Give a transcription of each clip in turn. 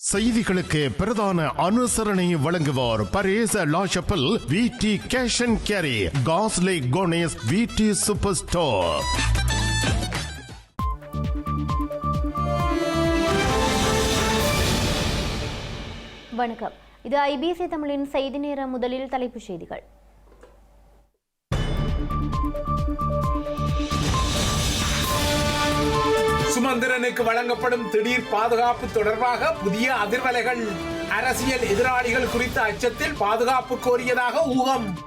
செய்திகளுக்கு பிரதான அனுசரணை வழங்குவோர் பரேச La Chapelle V T cash and carry காஸ்லே கோனேஸ் வி டி சூப்பர் ஸ்டோர் வணக்கம். இது ஐபிசி தமிழின் செய்தி நேர முதலில் தலைப்புச் செய்திகள். சுமந்திரனுக்கு வழங்கப்படும் திடீர் பாதுகாப்பு தொடர்பாக புதிய அதிர்வலைகள். அரசியல் எதிராளிகள் குறித்த அச்சத்தில் பாதுகாப்பு கோரியதாக ஊகம்.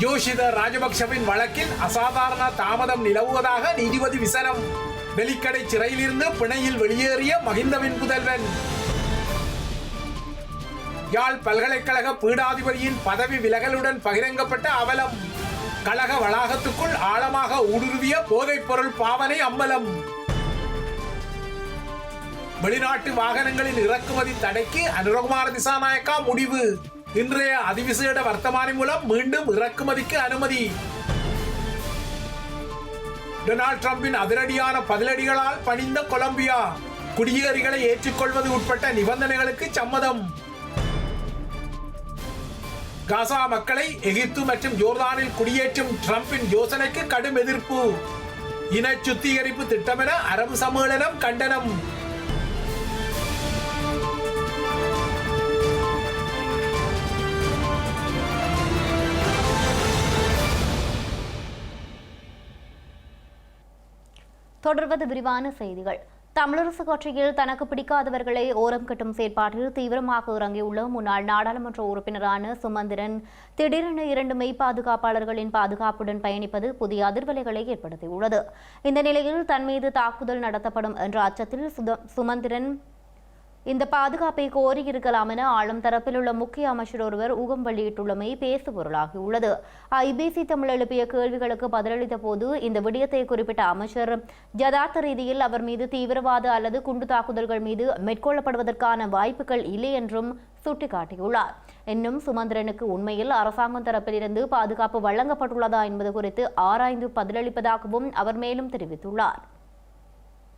யோஷித ராஜபக்சவின் வழக்கில் அசாதாரண தாமதம் நிலவுவதாக நீதிபதி விசனம். வெலிக்கடை சிறையிலிருந்து பிணையில் வெளியேறிய மகிந்தவின் புதல்வன். யாழ் பல்கலைக்கழக பீடாதிபதியின் பதவி விலகலுடன் பகிரங்கப்பட்ட அவலம். கழக வளாகத்துக்குள் ஆழமாக ஊடுருவிய போதைப்பொருள் பாவனை அம்பலம். வெளிநாட்டு வாகனங்களின் இறக்குமதி தடைக்கு அனுரகுமார திசாநாயக்கா முடிவு. இன்றைய அதிவிசேட வர்த்தமானி மூலம் மீண்டும் இறக்குமதிக்கு அனுமதி. டொனால்ட் டிரம்பின் அதிரடியான பதிலடிகளால் பணிந்த கொலம்பியா குடியேறிகளை ஏற்றுக்கொள்வது உட்பட்ட நிபந்தனைகளுக்கு சம்மதம். காசா மக்களை எகிப்து மற்றும் ஜோர்தானில் குடியேற்றும் டிரம்பின் யோசனைக்கு கடும் எதிர்ப்பு. இன சுத்திகரிப்பு திட்டமென அரபு சம்மேளனம் கண்டனம். தொடர்வது விரிவான செய்திகள். தமிழரசு கட்சியில் தனக்கு பிடிக்காதவர்களை ஓரம் கட்டும் செயற்பாட்டில் தீவிரமாக இறங்கியுள்ள முன்னாள் நாடாளுமன்ற உறுப்பினரான சுமந்திரன் திடீரென இரண்டு மெய் பாதுகாப்பாளர்களின் பாதுகாப்புடன் பயணிப்பது புதிய அதிர்வலைகளை ஏற்படுத்தியுள்ளது. இந்த நிலையில் தன் மீது தாக்குதல் நடத்தப்படும் என்ற அச்சத்தில் சுத- சுமந்திரன் இந்த பாதுகாப்பை கோரியிருக்கலாம் என ஆளும் தரப்பில் உள்ள முக்கிய அமைச்சர் ஒருவர் ஊகம் வெளியிட்டுள்ளமை பேசு பொருளாகியுள்ளது ஐபிசி தமிழ் எழுப்பிய கேள்விகளுக்கு பதிலளித்த போது இந்த விடயத்தை குறிப்பிட்ட அமைச்சர் யதார்த்த ரீதியில் அவர் மீது தீவிரவாத அல்லது குண்டு தாக்குதல்கள் மீது மேற்கொள்ளப்படுவதற்கான வாய்ப்புகள் இல்லை என்றும் சுட்டிக்காட்டியுள்ளார். இன்னும் சுமந்திரனுக்கு உண்மையில் அரசாங்கம் தரப்பிலிருந்து பாதுகாப்பு வழங்கப்பட்டுள்ளதா என்பது குறித்து ஆராய்ந்து பதிலளிப்பதாகவும் அவர் மேலும் தெரிவித்துள்ளார்.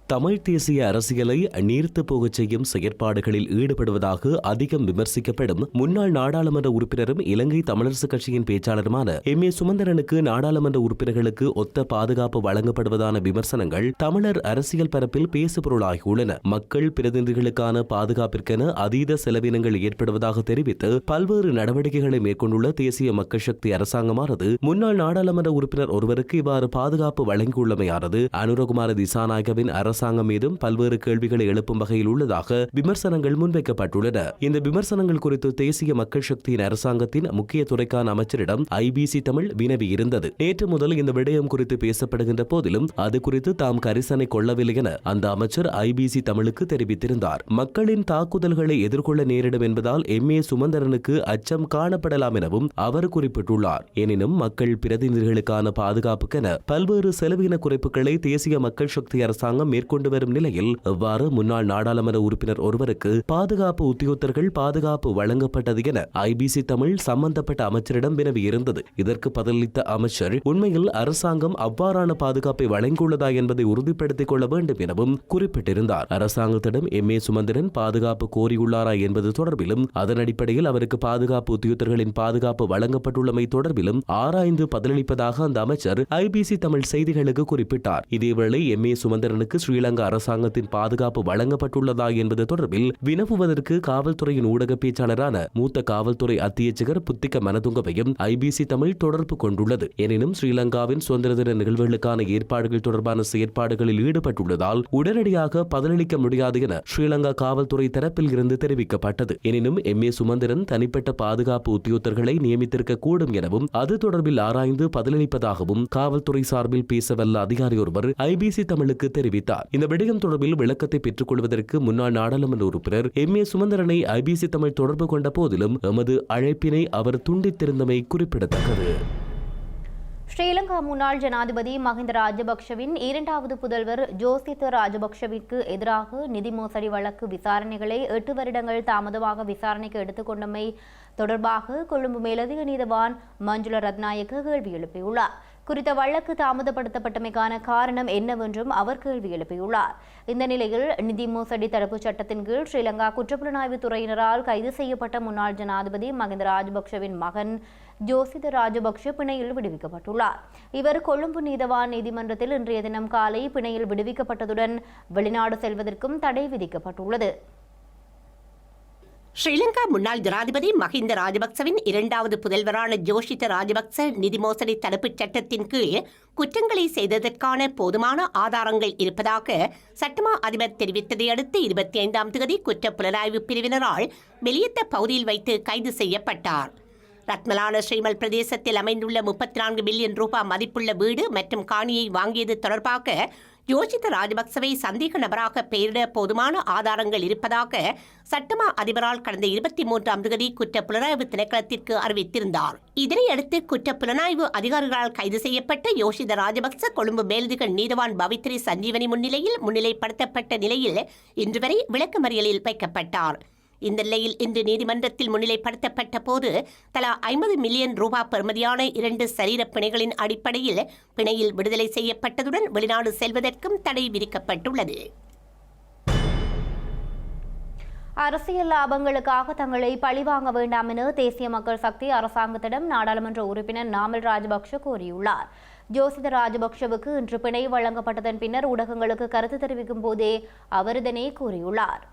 தமிழ் தேசிய அரசியலை நீர்த்து போகச் செய்யும் செயற்பாடுகளில் ஈடுபடுவதாக அதிகம் விமர்சிக்கப்படும் முன்னாள் நாடாளுமன்ற உறுப்பினரும் இலங்கை தமிழரசுக் கட்சியின் பேச்சாளருமான எம். ஏ. சுமந்திரனுக்கு நாடாளுமன்ற உறுப்பினர்களுக்கு ஒத்த பாதுகாப்பு வழங்கப்படுவதான விமர்சனங்கள் தமிழர் அரசியல் பரப்பில் பேசுபொருளாகியுள்ளன. மக்கள் பிரதிநிதிகளுக்கான பாதுகாப்பிற்கென அதீத செலவினங்கள் ஏற்படுவதாக தெரிவித்து பல்வேறு நடவடிக்கைகளை மேற்கொண்டுள்ள தேசிய மக்கள் சக்தி அரசாங்கமானது முன்னாள் நாடாளுமன்ற உறுப்பினர் ஒருவருக்கு இவ்வாறு பாதுகாப்பு வழங்கியுள்ளமையானது. அனுரகுமார திசாநாயகவின் அரசாங்கம் மீதும் பல்வேறு கேள்விகளை எழுப்பும் வகையில் உள்ளதாக விமர்சனங்கள் முன்வைக்கப்பட்டுள்ளன. இந்த விமர்சனங்கள் குறித்து தேசிய மக்கள் சக்தியின் அரசாங்கத்தின் முக்கிய துறைக்கான அமைச்சரிடம் ஐபிசி தமிழ் வினவி இருந்தது. நேற்று முதல் இந்த விடயம் குறித்து பேசப்படுகின்ற போதிலும் அது குறித்து தாம் கரிசனை கொள்ளவில்லை என அந்த அமைச்சர் ஐபிசி தமிழுக்கு தெரிவித்திருந்தார். மக்களின் தாக்குதல்களை எதிர்கொள்ள நேரிடும் என்பதால் எம் ஏ சுமந்தரனுக்கு அச்சம் காணப்படலாம் எனவும் அவர் குறிப்பிட்டுள்ளார். எனினும் மக்கள் பிரதிநிதிகளுக்கான பாதுகாப்புக்கென பல்வேறு செலவின குறைப்புகளை தேசிய மக்கள் சக்தி அரசாங்கம் மேற்கொண்டு வரும் நிலையில் இவ்வாறு முன்னாள் நாடாளுமன்ற உறுப்பினர் ஒருவருக்கு பாதுகாப்பு உத்தியோகத்தர்கள் பாதுகாப்பு வழங்கப்பட்டது என ஐபிசி தமிழ் சம்பந்தப்பட்ட அமைச்சரிடம் வினவியிருந்தது. இதற்கு பதிலளித்த அமைச்சர் உண்மையில் அரசாங்கம் அவ்வாறான பாதுகாப்பை வழங்கியுள்ளதா என்பதை உறுதிப்படுத்திக் கொள்ள வேண்டும் எனவும் குறிப்பிட்டிருந்தார். அரசாங்கத்திடம் எம் ஏ சுமந்திரன் பாதுகாப்பு கோரியுள்ளாரா என்பது தொடர்பிலும் அதன் அடிப்படையில் அவருக்கு பாதுகாப்பு உத்தியோகத்தர்களின் பாதுகாப்பு வழங்கப்பட்டுள்ளமை தொடர்பிலும் ஆராய்ந்து பதிலளிப்பதாக அந்த அமைச்சர் ஐபிசி தமிழ் செய்திகளுக்கு குறிப்பிட்டார். இதேவேளை எம் ஏ சுமந்திரனுக்கு இலங்கை அரசாங்கத்தின் பாதுகாப்பு வழங்கப்பட்டுள்ளதா என்பது தொடர்பில் வினவுவதற்கு காவல்துறையின் ஊடக பேச்சாளரான மூத்த காவல்துறை அத்தியட்சகர் புத்திக்க மனதுங்கவையும் ஐபிசி தமிழ் தொடர்பு கொண்டுள்ளது. எனினும் ஸ்ரீலங்காவின் சுதந்திர தின நிகழ்வுகளுக்கான ஏற்பாடுகள் தொடர்பான செயற்பாடுகளில் ஈடுபட்டுள்ளதால் உடனடியாக பதிலளிக்க முடியாது என ஸ்ரீலங்கா காவல்துறை தரப்பில் இருந்து தெரிவிக்கப்பட்டது. எனினும் எம். ஏ. சுமந்திரன் தனிப்பட்ட பாதுகாப்பு உத்தியோகத்தர்களை நியமித்திருக்க கூடும் எனவும் அது தொடர்பில் ஆராய்ந்து பதிலளிப்பதாகவும் காவல்துறை சார்பில் பேசவல்ல அதிகாரி ஒருவர் ஐபிசி தமிழுக்கு தெரிவித்தார். இந்த விடயம் தொடர்பில் விளக்கத்தை பெற்றுக் கொள்வதற்கு முன்னாள் நாடாளுமன்ற உறுப்பினர் எம். ஏ. சுமந்திரனை ஐபிசி தமிழ் தொடர்பு கொண்ட போதிலும் எமது அழைப்பினை அவர் துண்டித்திருந்தமை குறிப்பிடத்தக்கது. ஸ்ரீலங்கா முன்னாள் ஜனாதிபதி மஹிந்த ராஜபக்ஷவின் இரண்டாவது புதல்வர் ஜோசித் ராஜபக்ஷவிற்கு எதிராக நிதி மோசடி வழக்கு விசாரணைகளை எட்டு வருடங்கள் தாமதமாக விசாரணைக்கு எடுத்துக்கொண்டமை தொடர்பாக கொழும்பு மேலதிக நீதவான் மஞ்சுள ரத்நாயக்க கேள்வி எழுப்பியுள்ளார். குறித்த வழக்கு தாமதப்படுத்தப்பட்டமைக்கான காரணம் என்னவென்றும் அவர் கேள்வி எழுப்பியுள்ளார். இந்த நிலையில் நிதி மோசடி தடுப்புச் சட்டத்தின் கீழ் ஸ்ரீலங்கா குற்றப்புலனாய்வு துறையினரால் கைது செய்யப்பட்ட முன்னாள் ஜனாதிபதி மகிந்த ராஜபக்ஷவின் மகன் ஜோசித ராஜபக்ஷ பிணையில் விடுவிக்கப்பட்டுள்ளார். இவர் கொழும்பு நீதவான் நீதிமன்றத்தில் இன்றைய தினம் காலை பிணையில் விடுவிக்கப்பட்டதுடன் வெளிநாடு செல்வதற்கும் தடை விதிக்கப்பட்டுள்ளது. ஸ்ரீலங்கா முன்னாள் ஜனாதிபதி மஹிந்த ராஜபக்சவின் இரண்டாவது புதல்வரான ஜோஷித ராஜபக்ச நிதி மோசடி தடுப்புச் சட்டத்தின் கீழ் குற்றங்களை செய்ததற்கான போதுமான ஆதாரங்கள் இருப்பதாக சட்டமா அதிபர் தெரிவித்ததை அடுத்து இருபத்தி ஐந்தாம் தேதி குற்ற புலனாய்வு பிரிவினரால் வெளியிட்ட பகுதியில் வைத்து கைது செய்யப்பட்டார். ரத்மலான ஸ்ரீமல் பிரதேசத்தில் அமைந்துள்ள முப்பத்தி நான்கு மில்லியன் ரூபாய் மதிப்புள்ள வீடு மற்றும் காணியை வாங்கியது தொடர்பாக யோசித்த ராஜபக்சவை சந்தேக நபராக பெயரிட போதுமான ஆதாரங்கள் இருப்பதாக சட்டமா அதிபரால் கடந்த இருபத்தி மூன்றாம் தேதி குற்ற புலனாய்வு திணைக்களத்திற்கு அறிவித்திருந்தார். இதனையடுத்து குற்ற புலனாய்வு அதிகாரிகளால் கைது செய்யப்பட்ட யோஷித ராஜபக்ச கொழும்பு மேலதிகள் நீதவான் பவித்ரி சஞ்சீவனி முன்னிலையில் முன்னிலைப்படுத்தப்பட்ட நிலையில் இன்று வரை விளக்கமறியலில் வைக்கப்பட்டார். இந்த நிலையில் இன்று நீதிமன்றத்தில் முன்னிலைப்படுத்தப்பட்ட போது தலா ஐம்பது மில்லியன் ரூபாய் பெறுமதியான இரண்டு சரீர பிணைகளின் அடிப்படையில் பிணையில் விடுதலை செய்யப்பட்டதுடன் வெளிநாடு செல்வதற்கும் தடை விதிக்கப்பட்டுள்ளது. அரசியல் லாபங்களுக்காக தங்களை பழிவாங்க வேண்டாம் என தேசிய மக்கள் சக்தி அரசாங்கத்திடம் நாடாளுமன்ற உறுப்பினர் நாமல் ராஜபக்ஷ கூறியுள்ளார் ஜோசித ராஜபக்ஷவுக்கு இன்று பிணை வழங்கப்பட்டதன் பின்னர் ஊடகங்களுக்கு கருத்து தெரிவிக்கும் போதே அவர் இதனை கூறியுள்ளார்.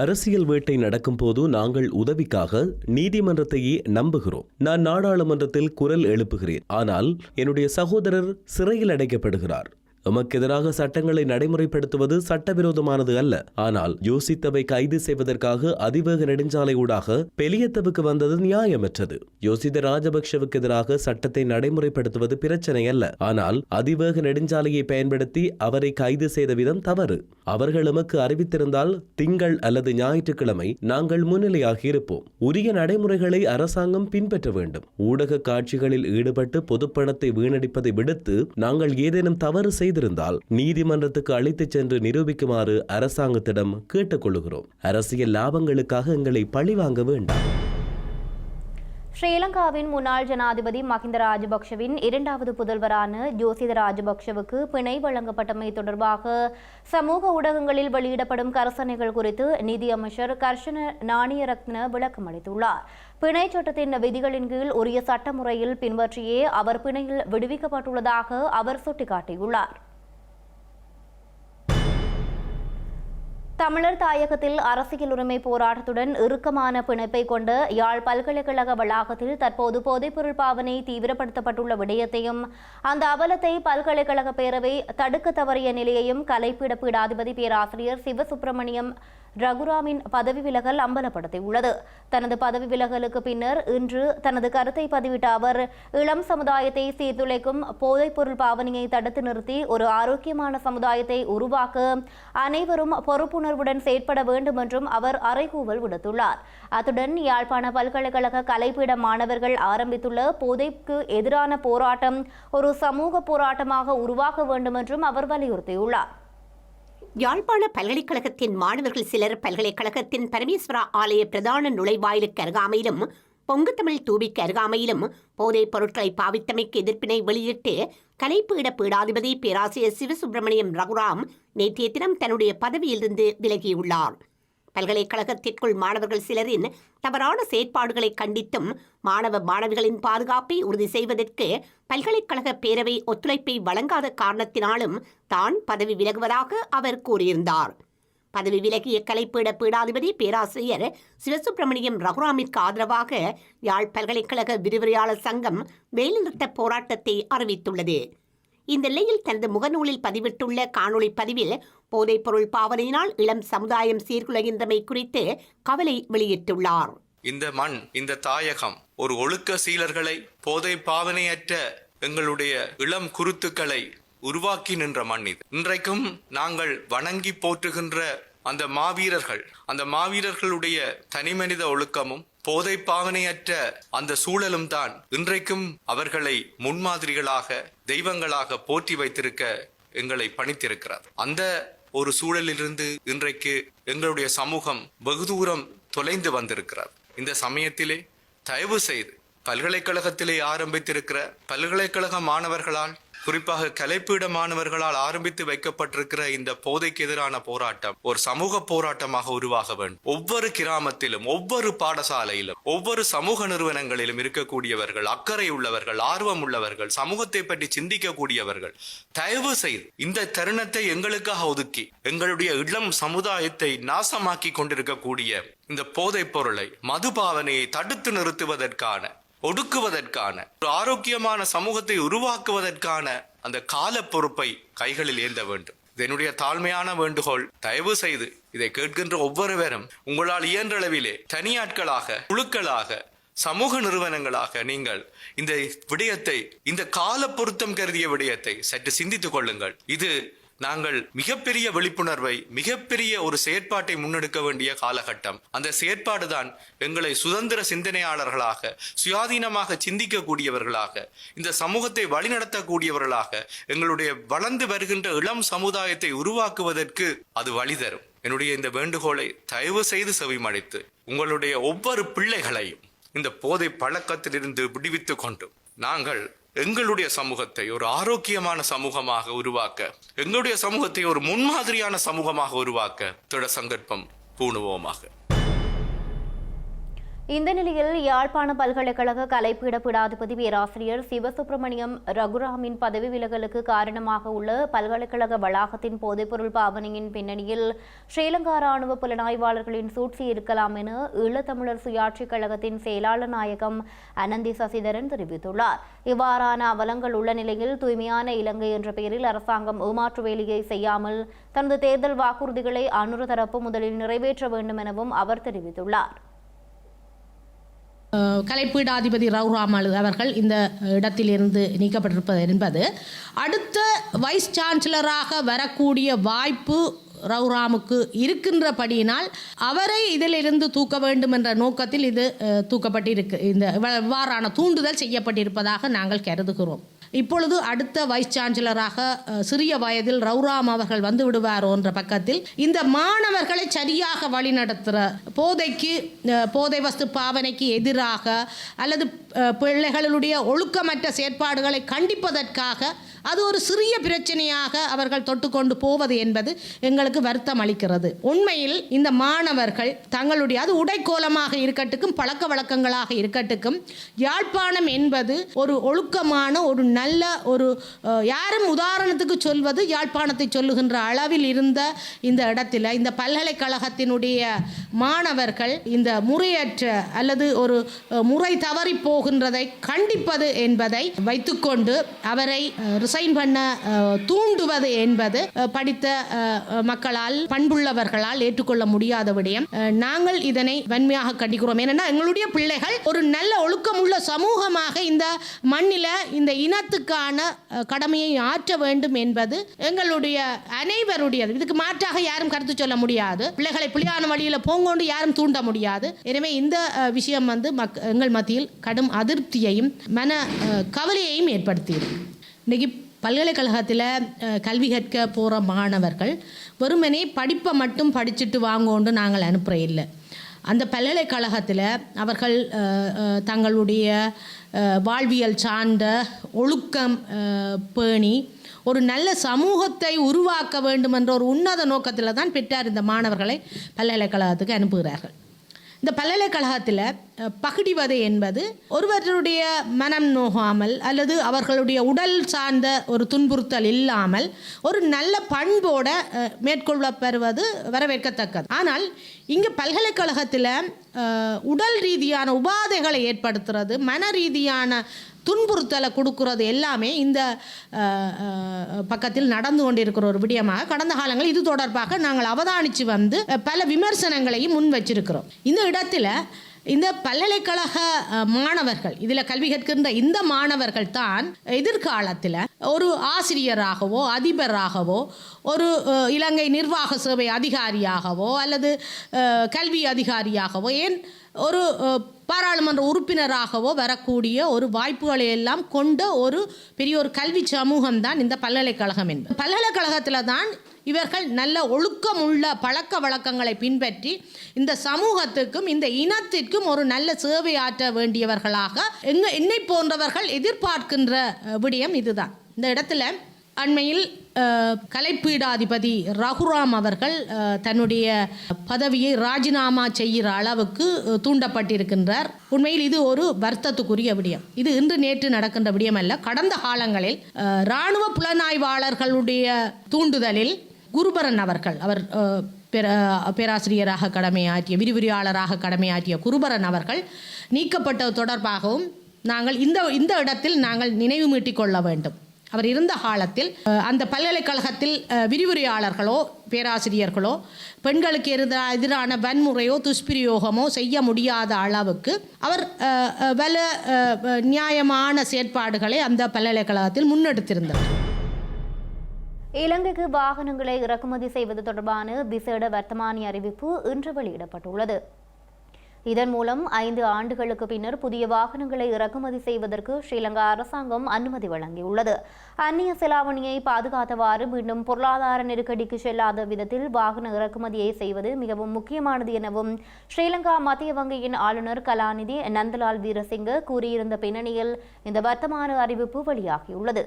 அரசியல் வேட்டை நடக்கும் போது நாங்கள் உதவிக்காக நீதிமன்றத்தையே நம்புகிறோம். நான் நாடாளுமன்றத்தில் குரல் எழுப்புகிறேன். ஆனால் என்னுடைய சகோதரர் சிறையில் அடைக்கப்படுகிறார். எமக்கு எதிராக சட்டங்களை நடைமுறைப்படுத்துவது சட்டவிரோதமானது அல்ல. ஆனால் யோசித்தவை கைது செய்வதற்காக அதிவேக நெடுஞ்சாலை ஊடாக பெலியத்தவுக்கு வந்தது நியாயமற்றது. யோசித்த ராஜபக்ஷவுக்கு எதிராக சட்டத்தை நடைமுறைப்படுத்துவது பிரச்சனை அல்ல. ஆனால் அதிவேக நெடுஞ்சாலையை பயன்படுத்தி அவரை கைது செய்த விதம் தவறு. அவர்கள் எமக்கு அறிவித்திருந்தால் திங்கள் அல்லது ஞாயிற்றுக்கிழமை நாங்கள் முன்னிலையாகி இருப்போம். உரிய நடைமுறைகளை அரசாங்கம் பின்பற்ற வேண்டும். ஊடக காட்சிகளில் ஈடுபட்டு பொதுப்பணத்தை வீணடிப்பதை விடுத்து நாங்கள் ஏதேனும் தவறு செய்து செய்திருந்தால் நீதிமன்றத்துக்கு அழைத்துச் சென்று நிரூபிக்குமாறு அரசாங்கத்திடம் கேட்டுக்கொள்கிறோம் அரசியல் லாபங்களுக்காக எங்களை பழிவாங்க வேண்டாம். ஸ்ரீலங்காவின் முன்னாள் ஜனாதிபதி மஹிந்த ராஜபக்ஷவின் இரண்டாவது புதல்வரான ஜோசித ராஜபக்ஷவுக்கு பிணை வழங்கப்பட்டமை தொடர்பாக சமூக ஊடகங்களில் வெளியிடப்படும் கரசனைகள் குறித்து நிதி அமைச்சர் கர்ஷன நாணயரத்ன விளக்கம் அளித்துள்ளார். பிணை சட்டத்தின் விதிகளின் கீழ் உரிய சட்டமுறையில் பின்பற்றியே அவர் பிணையில் விடுவிக்கப்பட்டுள்ளதாக அவர் சுட்டிக்காட்டியுள்ளார். தமிழர் தாயகத்தில் அரசியல் உரிமை போராட்டத்துடன் இறுக்கமான பிணைப்பை கொண்ட யாழ் பல்கலைக்கழக வளாகத்தில் தற்போது போதைப்பொருள் பாவனை தீவிரப்படுத்தப்பட்டுள்ள விடயத்தையும் அந்த அவலத்தை பல்கலைக்கழக பேரவை தடுக்க தவறிய நிலையையும் கலைப்பிட பீடாதிபதி பேராசிரியர் சிவசுப்பிரமணியம் ரகுராமின் பதவி விலகல் அம்பலப்படுத்தியுள்ளது. தனது பதவி விலகலுக்கு பின்னர் இன்று தனது கருத்தை பதிவிட்ட அவர் இளம் சமுதாயத்தை சீர்துளைக்கும் போதைப்பொருள் பாவனையை தடுத்து நிறுத்தி ஒரு ஆரோக்கியமான சமுதாயத்தை உருவாக்க அனைவரும் பொறுப்புணர்வுடன் செயற்பட வேண்டும் என்றும் அவர் அறைகூவல் விடுத்துள்ளார். அத்துடன் யாழ்ப்பாண பல்கலைக்கழக கலைப்பீட மாணவர்கள் ஆரம்பித்துள்ள போதைக்கு எதிரான போராட்டம் ஒரு சமூக போராட்டமாக உருவாக்க வேண்டும் என்றும் அவர் வலியுறுத்தியுள்ளார். யாழ்ப்பாண பல்கலைக்கழகத்தின் மாணவர்கள் சிலர் பல்கலைக்கழகத்தின் பரமேஸ்வரா ஆலய பிரதான நுழைவாயிலுக்கு அருகாமையிலும் பொங்குத்தமிழ் தூபிக்கு அருகாமையிலும் போதைப் பொருட்களை பாவித்தமைக்கு எதிர்ப்பினை வெளியிட்டு கலைப்பீட பீடாதிபதி பேராசிரியர் சிவசுப்பிரமணியம் ரகுராம் நேற்றைய தினம் தன்னுடைய பதவியிலிருந்து விலகியுள்ளார். பல்கலைக்கழகத்திற்குள் மாணவர்கள் சிலரின் தவறான செயற்பாடுகளை கண்டித்தும் மாணவ மாணவிகளின் பாதுகாப்பை உறுதி செய்வதற்கு பல்கலைக்கழக பேரவை ஒத்துழைப்பை வழங்காத காரணத்தினாலும் தான் பதவி விலகுவதாக அவர் கூறியிருந்தார். பதவி விலகிய கலைப்பீட பீடாதிபதி பேராசிரியர் சிவசுப்பிரமணியம் ரகுராமிற்கு ஆதரவாக யாழ் பல்கலைக்கழக விரிவுரையாளர் சங்கம் வேலைநிறுத்த போராட்டத்தை அறிவித்துள்ளது. இந்த நிலையில் தனது முகநூலில் பதிவிட்டுள்ள காணொளி பதிவில் போதைப்பொருள் பாவனையினால் இளம் சமுதாயம் சீர்குலைகின்றமை குறித்து கவலை வெளியிட்டுள்ளார். இந்த மண் இந்த தாயகம் ஒரு ஒழுக்க சீலர்களை போதை பாவனையற்ற எங்களுடைய இளம் குருத்துக்களை உருவாக்கி நின்ற மண் இது. இன்றைக்கும் நாங்கள் வணங்கி போற்றுகின்ற அந்த மாவீரர்கள் அந்த மாவீரர்களுடைய தனிமனித ஒழுக்கமும் போதை பாவனையற்ற அந்த சூழலும் தான் இன்றைக்கும் அவர்களை முன்மாதிரிகளாக தெய்வங்களாக போற்றி வைத்திருக்க எங்களை பணித்திருக்கிறார். அந்த ஒரு சூழலிலிருந்து இன்றைக்கு எங்களுடைய சமூகம் வெகு தூரம் தொலைந்து வந்திருக்கிறார். இந்த சமயத்திலே தயவு செய்து பல்கலைக்கழகத்திலே ஆரம்பித்திருக்கிற பல்கலைக்கழக மாணவர்களால் குறிப்பாக கலைப்பீட மாணவர்களால் ஆரம்பித்து வைக்கப்பட்டிருக்கிற இந்த போதைக்கு எதிரான போராட்டம் ஒரு சமூக போராட்டமாக உருவாக வேண்டும். ஒவ்வொரு கிராமத்திலும் ஒவ்வொரு பாடசாலையிலும் ஒவ்வொரு சமூக நிறுவனங்களிலும் இருக்கக்கூடியவர்கள் அக்கறை உள்ளவர்கள் ஆர்வம் உள்ளவர்கள் சமூகத்தை பற்றி சிந்திக்கக்கூடியவர்கள் தயவு செய்து இந்த தருணத்தை எங்களுக்காக ஒதுக்கி எங்களுடைய இளம் சமுதாயத்தை நாசமாக்கி கொண்டிருக்கக்கூடிய இந்த போதைப் பொருளை மதுபாவனையை தடுத்து நிறுத்துவதற்கான ஒடுக்குவதற்கான ஒரு ஆரோக்கியமான சமூகத்தை உருவாக்குவதற்கான அந்த கால பொறுப்பை கைகளில் ஏந்த வேண்டும். என்னுடைய தாழ்மையான வேண்டுகோள். தயவு செய்து இதை கேட்கின்ற ஒவ்வொருவரும் உங்களால் இயன்றளவிலே தனியாட்களாக குழுக்களாக சமூக நிறுவனங்களாக நீங்கள் இந்த விடயத்தை இந்த கால பொருத்தம் கருதிய விடயத்தை சற்று சிந்தித்துக் கொள்ளுங்கள். இது நாங்கள் மிகப்பெரிய விழிப்புணர்வை மிகப்பெரிய ஒரு செயற்பாட்டை முன்னெடுக்க வேண்டிய காலகட்டம். அந்த செயற்பாடுதான் எங்களை சுதந்திர சிந்தனையாளர்களாக சுயாதீனமாக சிந்திக்கக்கூடியவர்களாக இந்த சமூகத்தை வழிநடத்தக்கூடியவர்களாக எங்களுடைய வளர்ந்து வருகின்ற இளம் சமுதாயத்தை உருவாக்குவதற்கு அது வழி தரும். என்னுடைய இந்த வேண்டுகோளை தயவு செய்து செவிமடைத்து உங்களுடைய ஒவ்வொரு பிள்ளைகளையும் இந்த போதை பழக்கத்திலிருந்து விடுவித்துக் கொண்டு நாங்கள் எங்களுடைய சமூகத்தை ஒரு ஆரோக்கியமான சமூகமாக உருவாக்க எங்களுடைய சமூகத்தை ஒரு முன்மாதிரியான சமூகமாக உருவாக்க திட சங்கற்பம் பூணுவோமாக. இந்த நிலையில் யாழ்ப்பாண பல்கலைக்கழக கலைப்பீட பீடாதிபதி பேராசிரியர் சிவசுப்பிரமணியம் ரகுராமின் பதவி விலகலுக்கு காரணமாக உள்ள பல்கலைக்கழக வளாகத்தின் போதைப்பொருள் பாவனையின் பின்னணியில் ஸ்ரீலங்கா ராணுவ புலனாய்வாளர்களின் சூழ்ச்சி இருக்கலாம் என ஈழத்தமிழர் சுயாட்சி கழகத்தின் செயலாளர் நாயகம் அனந்தி சசிதரன் தெரிவித்துள்ளார். இவ்வாறான அவலங்கள் உள்ள நிலையில் தூய்மையான இலங்கை என்ற பெயரில் அரசாங்கம் ஏமாற்று வேலையை செய்யாமல் தனது தேர்தல் வாக்குறுதிகளை அனுறு தரப்பு முதலில் நிறைவேற்ற வேண்டும் எனவும் அவர் தெரிவித்துள்ளார். கலைப்பீடாதிபதி ரவுராமல் அவர்கள் இந்த இடத்திலிருந்து நீக்கப்பட்டிருப்பது என்பது. அடுத்த வைஸ் சான்சலராக வரக்கூடிய வாய்ப்பு ரவுராமுக்கு இருக்கின்றபடியினால் அவரை இதிலிருந்து தூக்க வேண்டும் என்ற நோக்கத்தில் இது தூக்கப்பட்டிருக்கு. இந்த இவ்வாறான தூண்டுதல் செய்யப்பட்டிருப்பதாக நாங்கள் கருதுகிறோம். இப்பொழுது அடுத்த வைஸ் சான்சலராக சிறிய வயதில் ரவுராம் அவர்கள் வந்து விடுவாரோ என்ற பக்கத்தில் இந்த மாணவர்களை சரியாக வழிநடத்துகிற போதைக்கு போதை வஸ்து பாவனைக்கு எதிராக அல்லது பிள்ளைகளுடைய ஒழுக்கமற்ற செயற்பாடுகளை கண்டிப்பதற்காக அது ஒரு சிறிய பிரச்சனையாக அவர்கள் தொட்டுக்கொண்டு போவது என்பது எங்களுக்கு வருத்தம் அளிக்கிறது. உண்மையில் இந்த மாணவர்கள் தங்களுடைய அது உடைக்கோலமாக இருக்கட்டுக்கும் பழக்க வழக்கங்களாக இருக்கட்டுக்கும் யாழ்ப்பாணம் என்பது ஒரு ஒழுக்கமான ஒரு நல்ல ஒரு யாரும் உதாரணத்துக்கு சொல்வது யாழ்ப்பாணத்தை சொல்லுகின்ற அளவில் இருந்த இந்த இடத்துல இந்த பல்கலைக்கழகத்தினுடைய மாணவர்கள் இந்த முறையற்ற அல்லது ஒரு முறை தவறி போகின்றதை கண்டிப்பது என்பதை வைத்துக்கொண்டு அவரை ரிசைன் பண்ண தூண்டுவது என்பது படித்த மக்களால் பண்புள்ளவர்களால் ஏற்றுக்கொள்ள முடியாத விடயம். நாங்கள் இதனை வன்மையாக கண்டிக்கிறோம். ஏனென்னா எங்களுடைய பிள்ளைகள் ஒரு நல்ல ஒழுக்கமுள்ள சமூகமாக இந்த மண்ணில் இந்த இனத்துக்கான கடமையை ஆற்ற வேண்டும் என்பது எங்களுடைய அனைவருடையது. இதுக்கு மாற்றாக யாரும் கருத்து சொல்ல முடியாது. பிள்ளைகளை பிள்ளையான வழியில் போங்கொண்டு யாரும் தூண்ட முடியாது. எனவே இந்த விஷயம் வந்து மக் எங்கள் மத்தியில் கடும் அதிருப்தியையும் மன கவலையையும் ஏற்படுத்தியிருக்கு இன்னைக்கு பல்கலைக்கழகத்தில் கல்வி கற்க போகிற மாணவர்கள் வெறுமனே படிப்பை மட்டும் படிச்சுட்டு வாங்கோண்டு நாங்கள் அனுப்புகிற இல்லை. அந்த பல்கலைக்கழகத்தில் அவர்கள் தங்களுடைய வாழ்வியல் சார்ந்த ஒழுக்கம் பேணி ஒரு நல்ல சமூகத்தை உருவாக்க வேண்டும் என்ற ஒரு உன்னத நோக்கத்தில் தான் பெற்றார் இந்த மாணவர்களை பல்கலைக்கழகத்துக்கு அனுப்புகிறார்கள். இந்த பல்கலைக்கழகத்தில் அஹ், என்பது ஒருவருடைய மனம் நோகாமல் அல்லது அவர்களுடைய உடல் சார்ந்த ஒரு துன்புறுத்தல் இல்லாமல் ஒரு நல்ல பண்போட மேற்கொள்ளப்பெறுவது வரவேற்கத்தக்கது. ஆனால் இங்கே பல்கலைக்கழகத்தில் உடல் ரீதியான உபாதைகளை ஏற்படுத்துறது மன ரீதியான துன்புறுத்தலை கொடுக்கறது எல்லாமே இந்த பக்கத்தில் நடந்து கொண்டிருக்கிற ஒரு விடயமாக கடந்த காலங்களில் இது தொடர்பாக நாங்கள் அவதானித்து வந்து பல விமர்சனங்களையும் முன் வச்சிருக்கிறோம். இந்த இடத்துல இந்த பல்கலைக்கழக மாணவர்கள் இதில் கல்வி கற்கின்ற இந்த மாணவர்கள் தான் எதிர்காலத்தில் ஒரு ஆசிரியராகவோ அதிபராகவோ ஒரு இலங்கை நிர்வாக சேவை அதிகாரியாகவோ அல்லது கல்வி அதிகாரியாகவோ ஏன் ஒரு பாராளுமன்ற உறுப்பினராகவோ வரக்கூடிய ஒரு வாய்ப்புகளை எல்லாம் கொண்ட ஒரு பெரிய ஒரு கல்வி சமூகம் தான் இந்த பல்கலைக்கழகம் என்பது. பல்கலைக்கழகத்தில் தான் இவர்கள் நல்ல ஒழுக்கமுள்ள பழக்க வழக்கங்களை பின்பற்றி இந்த சமூகத்துக்கும் இந்த இனத்திற்கும் ஒரு நல்ல சேவையாற்ற வேண்டியவர்களாக எங்க என்னை போன்றவர்கள் எதிர்பார்க்கின்ற விடயம் இதுதான். இந்த இடத்துல அண்மையில் கலைப்பீடாதிபதி ரகுராம் அவர்கள் தன்னுடைய பதவியை ராஜினாமா செய்கிற அளவுக்கு தூண்டப்பட்டிருக்கின்றார். உண்மையில் இது ஒரு வருத்தத்துக்குரிய விடயம். இது இன்று நேற்று நடக்கின்ற விடயம் அல்ல கடந்த காலங்களில் இராணுவ புலனாய்வாளர்களுடைய தூண்டுதலில் குருபரன் அவர்கள் அவர் பேர- பேராசிரியராக கடமையாற்றிய விரிவுரையாளராக கடமையாற்றிய குருபரன் அவர்கள் நீக்கப்பட்டது தொடர்பாகவும் நாங்கள் இந்த இந்த இடத்தில் நாங்கள் நினைவு மீட்டிக் கொள்ள வேண்டும். அவர் இருந்த காலத்தில் அந்த பல்கலைக்கழகத்தில் விரிவுரையாளர்களோ பேராசிரியர்களோ பெண்களுக்கு எதிரா- எதிரான வன்முறையோ துஷ்பிரயோகமோ செய்ய முடியாத அளவுக்கு அவர் அஹ், வல நியாயமான செயற்பாடுகளை அந்த பல்கலைக்கழகத்தில் முன்னெடுத்திருந்தார் இலங்கைக்கு வாகனங்களை இறக்குமதி செய்வது தொடர்பான விசேட வர்த்தமானி அறிவிப்பு இன்று வெளியிடப்பட்டுள்ளது. இதன் மூலம் ஐந்து ஆண்டுகளுக்கு பின்னர் புதிய வாகனங்களை இறக்குமதி செய்வதற்கு ஸ்ரீலங்கா அரசாங்கம் அனுமதி வழங்கியுள்ளது. அந்நிய செலாவணியை பாதுகாத்தவாறு மீண்டும் பொருளாதார நெருக்கடிக்கு செல்லாத விதத்தில் வாகன இறக்குமதியை செய்வது மிகவும் முக்கியமானது எனவும் ஸ்ரீலங்கா மத்திய வங்கியின் ஆளுநர் கலாநிதி நந்தலால் வீரசிங்க கூறியிருந்த பின்னணியில் இந்த வர்த்தமான அறிவிப்பு வெளியாகியுள்ளது.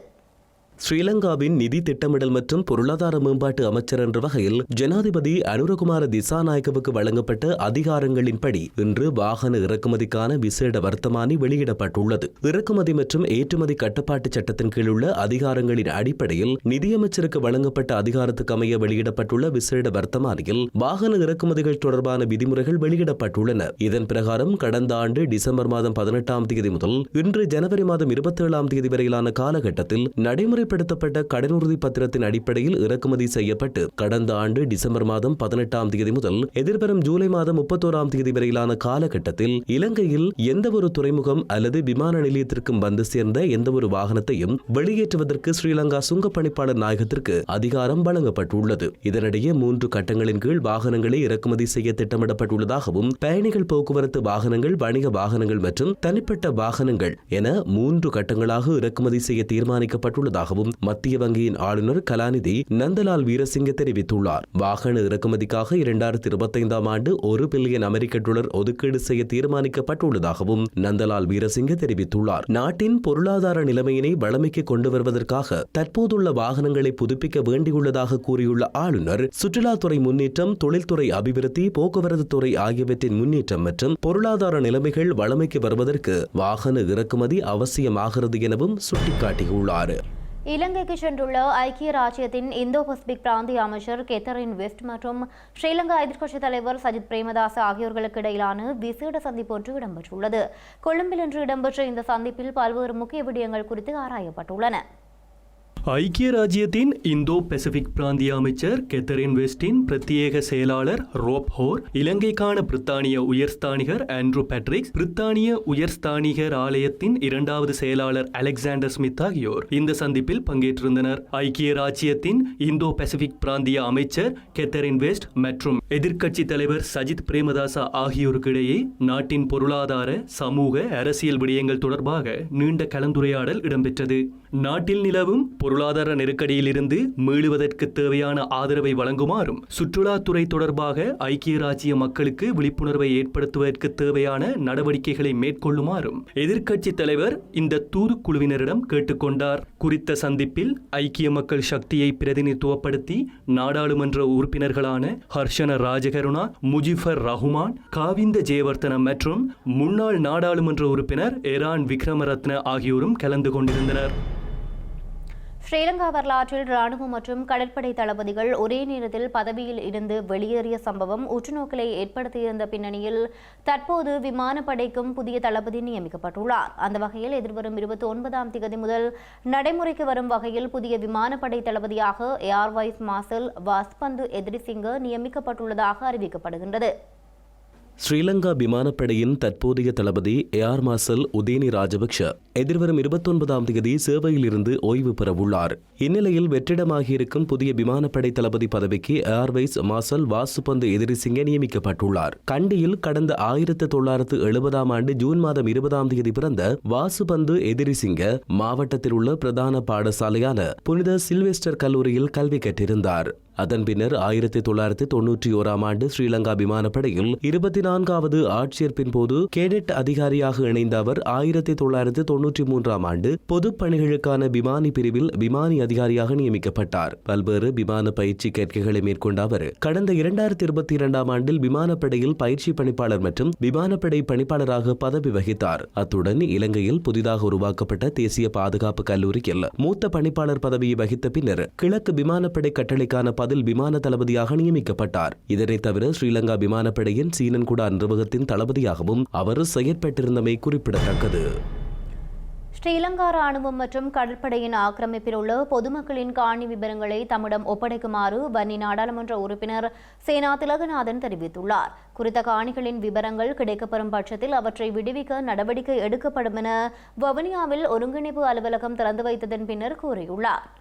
ஸ்ரீலங்காவின் நிதி திட்டமிடல் மற்றும் பொருளாதார மேம்பாட்டு அமைச்சர் என்ற வகையில் ஜனாதிபதி அனுரகுமார திசாநாயக்கவுக்கு வழங்கப்பட்ட அதிகாரங்களின்படி இன்று வாகன இறக்குமதிக்கான விசேட வர்த்தமானி வெளியிடப்பட்டுள்ளது. இறக்குமதி மற்றும் ஏற்றுமதி கட்டுப்பாட்டு சட்டத்தின் கீழ் உள்ள அதிகாரங்களின் அடிப்படையில் நிதியமைச்சருக்கு வழங்கப்பட்ட அதிகாரத்துக்கு அமைய வெளியிடப்பட்டுள்ள விசேட வர்த்தமானியில் வாகன இறக்குமதிகள் தொடர்பான விதிமுறைகள் வெளியிடப்பட்டுள்ளன. இதன் பிரகாரம் கடந்த ஆண்டு டிசம்பர் மாதம் பதினெட்டாம் தேதி முதல் இன்று ஜனவரி மாதம் இருபத்தேழாம் தேதி வரையிலான காலகட்டத்தில் நடைமுறை நடைமுறைப்படுத்தப்பட்ட கடனுறுதி பத்திரத்தின் அடிப்படையில் இறக்குமதி செய்யப்பட்டு கடந்த ஆண்டு டிசம்பர் மாதம் பதினெட்டாம் தேதி முதல் எதிர்வரும் ஜூலை மாதம் முப்பத்தோராம் தேதி வரையிலான காலகட்டத்தில் இலங்கையில் எந்தவொரு துறைமுகம் அல்லது விமான நிலையத்திற்கும் வந்து சேர்ந்த எந்தவொரு வாகனத்தையும் வெளியேற்றுவதற்கு ஸ்ரீலங்கா சுங்கப்பணிப்பாளர் நாயகத்திற்கு அதிகாரம் வழங்கப்பட்டுள்ளது. இதனிடையே மூன்று கட்டங்களின் கீழ் வாகனங்களை இறக்குமதி செய்ய திட்டமிடப்பட்டுள்ளதாகவும் பயணிகள் போக்குவரத்து வாகனங்கள் வணிக வாகனங்கள் மற்றும் தனிப்பட்ட வாகனங்கள் என மூன்று கட்டங்களாக இறக்குமதி செய்ய தீர்மானிக்கப்பட்டுள்ளதாகவும் மத்திய வங்கியின் ஆளுநர் கலாநிதி நந்தலால் வீரசிங்க தெரிவித்துள்ளார். வாகன இறக்குமதிக்காக இரண்டாயிரத்தி இருபத்தைந்தாம் ஆண்டு ஒரு பில்லியன் அமெரிக்க டாலர் ஒதுக்கீடு செய்ய தீர்மானிக்கப்பட்டுள்ளதாகவும் நந்தலால் வீரசிங்க தெரிவித்துள்ளார். நாட்டின் பொருளாதார நிலைமையினை வளமைக்கு கொண்டு வருவதற்காக தற்போதுள்ள வாகனங்களை புதுப்பிக்க வேண்டியுள்ளதாக கூறியுள்ள ஆளுநர் சுற்றுலாத்துறை முன்னேற்றம் தொழில்துறை அபிவிருத்தி போக்குவரத்து துறை ஆகியவற்றின் முன்னேற்றம் மற்றும் பொருளாதார நிலைமைகள் வளமைக்கு வருவதற்கு வாகன இறக்குமதி அவசியமாகிறது எனவும் சுட்டிக்காட்டியுள்ளார். இலங்கைக்கு சென்றுள்ள ஐக்கிய ராஜ்யத்தின் இந்தோ பசிபிக் பிராந்திய அமைச்சர் கெத்தரின் வெஸ்ட் மற்றும் ஸ்ரீலங்கா எதிர்க்கட்சித் தலைவர் சஜித் பிரேமதாச ஆகியோர்களுக்கு இடையிலான விசேட சந்திப்பு ஒன்று இடம்பெற்றுள்ளது. கொழும்பில் இன்று இடம்பெற்ற இந்த சந்திப்பில் பல்வேறு முக்கிய விடயங்கள் குறித்து ஆராயப்பட்டுள்ளன. ஐக்கிய ராஜ்யத்தின் இந்தோ பசிபிக் பிராந்திய அமைச்சர் கெத்தரின் வெஸ்டின் பிரத்யேக செயலாளர் ரோப் ஹோர் இலங்கைக்கான பிரித்தானிய உயர்ஸ்தானிகர் ஆண்ட்ரூ பேட்ரிக்ஸ் பிரித்தானிய உயர்ஸ்தானிகர் ஆலயத்தின் இரண்டாவது செயலாளர் அலெக்சாண்டர் ஸ்மித் ஆகியோர் இந்த சந்திப்பில் பங்கேற்றிருந்தனர். ஐக்கிய ராஜ்யத்தின் இந்தோ பசிபிக் பிராந்திய அமைச்சர் கெத்தரின் வெஸ்ட் மற்றும் எதிர்க்கட்சி தலைவர் சஜித் பிரேமதாசா ஆகியோருக்கிடையே நாட்டின் பொருளாதார சமூக அரசியல் விடயங்கள் தொடர்பாக நீண்ட கலந்துரையாடல் இடம்பெற்றது. நாட்டில் நிலவும் பொருளாதார நெருக்கடியிலிருந்து மீளுவதற்கு தேவையான ஆதரவை வழங்குமாறும் சுற்றுலாத்துறை தொடர்பாக ஐக்கிய ராஜ்ய மக்களுக்கு விழிப்புணர்வை ஏற்படுத்துவதற்கு தேவையான நடவடிக்கைகளை மேற்கொள்ளுமாறும் எதிர்க்கட்சி தலைவர் இந்த தூதுக்குழுவினரிடம் கேட்டுக்கொண்டார். குறித்த சந்திப்பில் ஐக்கிய மக்கள் சக்தியை பிரதிநிதித்துவப்படுத்தி நாடாளுமன்ற உறுப்பினர்களான ஹர்ஷன ராஜகருணா முஜிஃபர் ரஹ்மான் காவிந்த ஜெயவர்தன மற்றும் முன்னாள் நாடாளுமன்ற உறுப்பினர் எரான் விக்ரமரத்ன ஆகியோரும் கலந்து கொண்டிருந்தனர். ஸ்ரீலங்கா வரலாற்றில் ராணுவம் மற்றும் கடற்படை தளபதிகள் ஒரே நேரத்தில் பதவியில் இருந்து வெளியேறிய சம்பவம் உற்றுநோக்கலை ஏற்படுத்தியிருந்த பின்னணியில் தற்போது விமானப்படைக்கும் புதிய தளபதி நியமிக்கப்பட்டுள்ளார். அந்த வகையில் எதிர்வரும் இருபத்தி ஒன்பதாம் தேதி முதல் நடைமுறைக்கு வரும் வகையில் புதிய விமானப்படை தளபதியாக air vice marshal Vasubandu Edirisinghe நியமிக்கப்பட்டுள்ளதாக அறிவிக்கப்படுகின்றது. ஸ்ரீலங்கா விமானப்படையின் தற்போதைய தளபதி ஏஆர் மார்சல் உதேனி ராஜபக்ஷ எதிர்வரும் இருபத்தொன்பதாம் தேதி சேவையில் இருந்து ஓய்வு பெறவுள்ளார். இந்நிலையில் வெற்றிடமாகியிருக்கும் புதிய விமானப்படை தளபதி பதவிக்கு ஏர்வைஸ் மார்சல் வாசுபந்து எதிரிசிங்க நியமிக்கப்பட்டுள்ளார். கண்டியில் கடந்த ஆயிரத்து தொள்ளாயிரத்து எழுபதாம் ஆண்டு ஜூன் மாதம் இருபதாம் தேதி பிறந்த வாசுபந்து எதிரிசிங்க மாவட்டத்தில் உள்ள பிரதான பாடசாலையான புனித சில்வெஸ்டர் கல்லூரியில் கல்வி கற்றிருந்தார். அதன் பின்னர் ஆயிரத்தி தொள்ளாயிரத்தி தொன்னூற்றி ஓராம் ஆண்டு ஸ்ரீலங்கா விமானப்படையில் இருபத்தி நான்காவது ஆட்சியர்ப்பின் போது கேடட் அதிகாரியாக இணைந்த அவர் ஆயிரத்தி தொள்ளாயிரத்தி தொன்னூற்றி மூன்றாம் ஆண்டு பொது பணிகளுக்கான விமானி பிரிவில் விமானி அதிகாரியாக நியமிக்கப்பட்டார். பல்வேறு விமான பயிற்சி கேட்கைகளை மேற்கொண்ட அவர் கடந்த இரண்டாயிரத்தி இருபத்தி இரண்டாம் ஆண்டில் விமானப்படையில் பயிற்சி பணிப்பாளர் மற்றும் விமானப்படை பணிப்பாளராக பதவி வகித்தார். அத்துடன் இலங்கையில் புதிதாக உருவாக்கப்பட்ட தேசிய பாதுகாப்பு கல்லூரியில் மூத்த பணிப்பாளர் பதவியை வகித்த பின்னர் கிழக்கு விமானப்படை கட்டளைக்கான அதில் விமான தளபதியாக நியமிக்கப்பட்டார். இதனைத் தவிர ஸ்ரீலங்கா விமானப்படையின் சீனன்குடா நிர்வாகத்தின் தளபதியாகவும் அவர் செயற்பட்டிருந்தமை குறிப்பிடத்தக்கது. ஸ்ரீலங்கா ராணுவம் மற்றும் கடற்படையின் ஆக்கிரமிப்பில் உள்ள பொதுமக்களின் காணி விவரங்களை தம்மிடம் ஒப்படைக்குமாறு வன்னி நாடாளுமன்ற உறுப்பினர் சேனா திலகநாதன் தெரிவித்துள்ளார். குறித்த காணிகளின் விவரங்கள் கிடைக்கப்பெறும் பட்சத்தில் அவற்றை விடுவிக்க நடவடிக்கை எடுக்கப்படும் என வவுனியாவில் ஒருங்கிணைப்பு அலுவலகம் திறந்து வைத்ததன் பின்னர் கூறியுள்ளார்.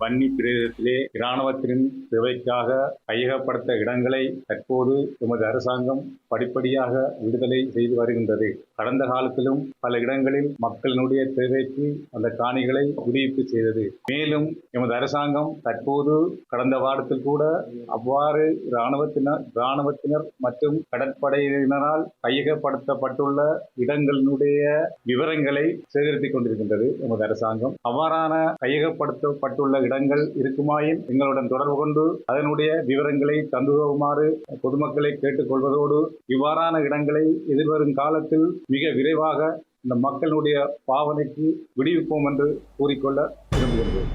வன்னி பிரதேசத்திலே இராணுவத்தின் தேவைக்காக கையகப்படுத்த இடங்களை தற்போது எமது அரசாங்கம் படிப்படியாக விடுதலை செய்து வருகின்றது. கடந்த காலத்திலும் பல இடங்களில் மக்களினுடைய தேவைக்கு அந்த காணிகளை விடுவிப்பு செய்தது. மேலும் எமது அரசாங்கம் தற்போது கடந்த வாரத்தில் கூட அவ்வாறு இராணுவத்தினர் இராணுவத்தினர் மற்றும் கடற்படையினரால் கையகப்படுத்தப்பட்டுள்ள இடங்களினுடைய விவரங்களை சேகரித்துக் கொண்டிருக்கின்றது எமது அரசாங்கம். அவ்வாறான கையகப்படுத்தப்பட்டுள்ள இடங்கள் இருக்குமாயின் எங்களுடன் தொடர்பு கொண்டு அதனுடைய விவரங்களை தந்துமாறு பொதுமக்களை கேட்டுக்கொள்வதோடு இவ்வாறான இடங்களை எதிர்வரும் காலத்தில் மிக விரைவாக இந்த மக்களுடைய பாவனைக்கு விடுவிப்போம் என்று கூறிக்கொள்ள விரும்புகின்றேன்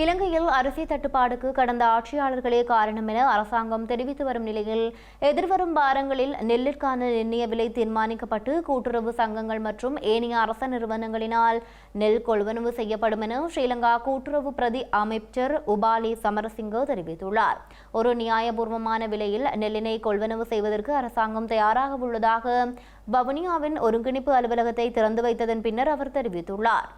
இலங்கையில் அரிசி தட்டுப்பாடுக்கு கடந்த ஆட்சியாளர்களே காரணம் என அரசாங்கம் தெரிவித்து வரும் நிலையில் எதிர்வரும் வாரங்களில் நெல்லிற்கான நிர்ணய விலை தீர்மானிக்கப்பட்டு கூட்டுறவு சங்கங்கள் மற்றும் ஏனைய அரச நிறுவனங்களினால் நெல் கொள்வனவு செய்யப்படும் என ஸ்ரீலங்கா கூட்டுறவு பிரதி அமைச்சர் உபாலி சமரசிங்க தெரிவித்துள்ளார். ஒரு நியாயபூர்வமான விலையில் நெல்லினை கொள்வனவு செய்வதற்கு அரசாங்கம் தயாராக உள்ளதாக வவுனியாவின் ஒருங்கிணைப்பு அலுவலகத்தை திறந்து வைத்ததன் பின்னர் அவர் தெரிவித்துள்ளார்.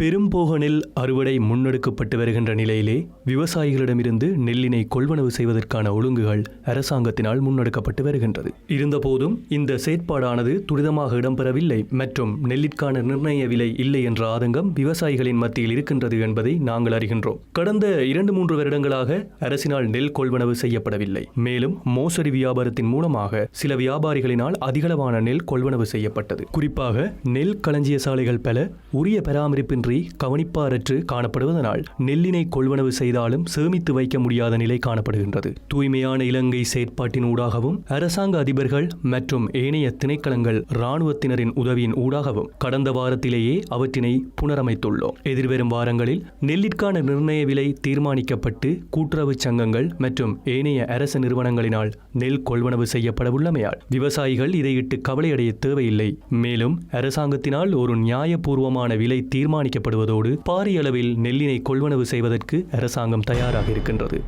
பெரும்போகனில் அறுவடை முன்னெடுக்கப்பட்டு வருகின்ற நிலையிலே விவசாயிகளிடமிருந்து நெல்லினை கொள்வனவு செய்வதற்கான ஒழுங்குகள் அரசாங்கத்தினால் முன்னெடுக்கப்பட்டு வருகின்றது. இருந்தபோதும் இந்த செயற்பாடானது துரிதமாக இடம்பெறவில்லை மற்றும் நெல்லிற்கான நிர்ணய விலை இல்லை என்ற ஆதங்கம் விவசாயிகளின் மத்தியில் இருக்கின்றது என்பதை நாங்கள் அறிகின்றோம். கடந்த இரண்டு மூன்று வருடங்களாக அரசினால் நெல் கொள்வனவு செய்யப்படவில்லை. மேலும் மோசடி வியாபாரத்தின் மூலமாக சில வியாபாரிகளினால் அதிகளவான நெல் கொள்வனவு செய்யப்பட்டது. குறிப்பாக நெல் களஞ்சிய சாலைகள் பல உரிய பராமரிப்பின்றி கவனிப்பாரற்று காணப்படுவதனால் நெல்லினை கொள்வனவு செய்தாலும் சேமித்து வைக்க முடியாத நிலை காணப்படுகின்றது. தூய்மையான இலங்கை செயற்பாட்டின் ஊடாகவும் அரசாங்க அதிபர்கள் மற்றும் ஏனைய திணைக்களங்கள் இராணுவத்தினரின் உதவியின் ஊடாகவும் கடந்த வாரத்திலேயே அவற்றினை புனரமைத்துள்ளோம். எதிர்வரும் வாரங்களில் நெல்லிற்கான நிர்ணய விலை தீர்மானிக்கப்பட்டு கூட்டுறவு சங்கங்கள் மற்றும் ஏனைய அரசு நிறுவனங்களினால் நெல் கொள்வனவு செய்யப்படவுள்ளமையால் விவசாயிகள் இதையிட்டு கவலையடைய தேவையில்லை. மேலும் அரசாங்கத்தினால் ஒரு நியாயபூர்வமான விலை தீர்மானிக்கப்படுவதோடு பாரிய அளவில் நெல்லினை கொள்வனவு செய்வதற்கு அரசாங்கம் தயாராக இருக்கின்றது.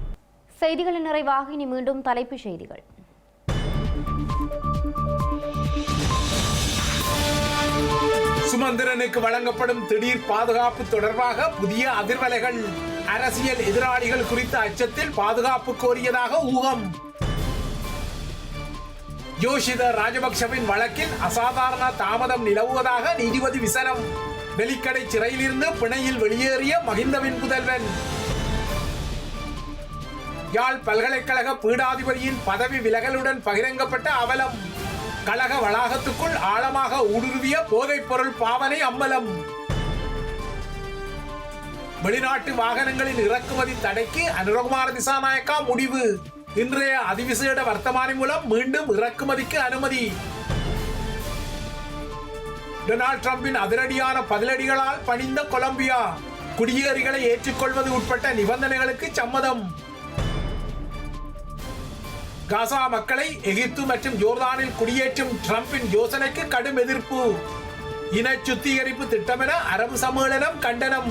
செய்திகளின் நிறைவாக இனி மீண்டும் தலைப்புச் செய்திகள். சுமந்திரனுக்கு வழங்கப்படும் திடீர் பாதுகாப்பு தொடர்பாக புதிய அதிர்வலைகள். அரசியல் எதிராளிகள் குறித்த அச்சத்தில் பாதுகாப்பு கோரியதாக ஊகம். யோஷித ராஜபக்சவின் வழக்கில் அசாதாரண தாமதம் நிலவுவதாக நீதிபதி விசனம். வெலிக்கடை சிறையிலிருந்து பிணையில் வெளியேறிய மகிந்தவின் புதல்வன். யாழ் பல்கலைக்கழக பீடாதிபதியின் பதவி விலகலுடன் பகிரங்கப்பட்ட அவலம். கழக வளாகத்துக்குள் ஆழமாக ஊடுருவிய போதைப் பொருள் பாவனை அம்பலம். வெளிநாட்டு வாகனங்களின் இறக்குமதி தடைக்கு அனுரகுமார திசாநாயக்கா முடிவு. இன்றைய அதிவிசேட வர்த்தமானி மூலம் மீண்டும் இறக்குமதிக்கு அனுமதி. டொனால்ட் டிரம்பின் அதிரடியான பதிலடிகளால் பணிந்த கொலம்பியா குடியேறிகளை ஏற்றுக்கொள்வது உட்பட்ட நிபந்தனைகளுக்கு சம்மதம். காசா மக்களை எகிப்து மற்றும் ஜோர்தானில் குடியேற்றும் டிரம்பின் யோசனைக்கு கடும் எதிர்ப்பு. இன சுத்திகரிப்பு திட்டமென அரபு சம்மேளனம் கண்டனம்.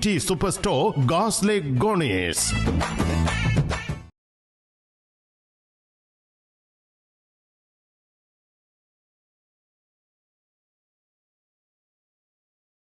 T super store காஸ்லே cornice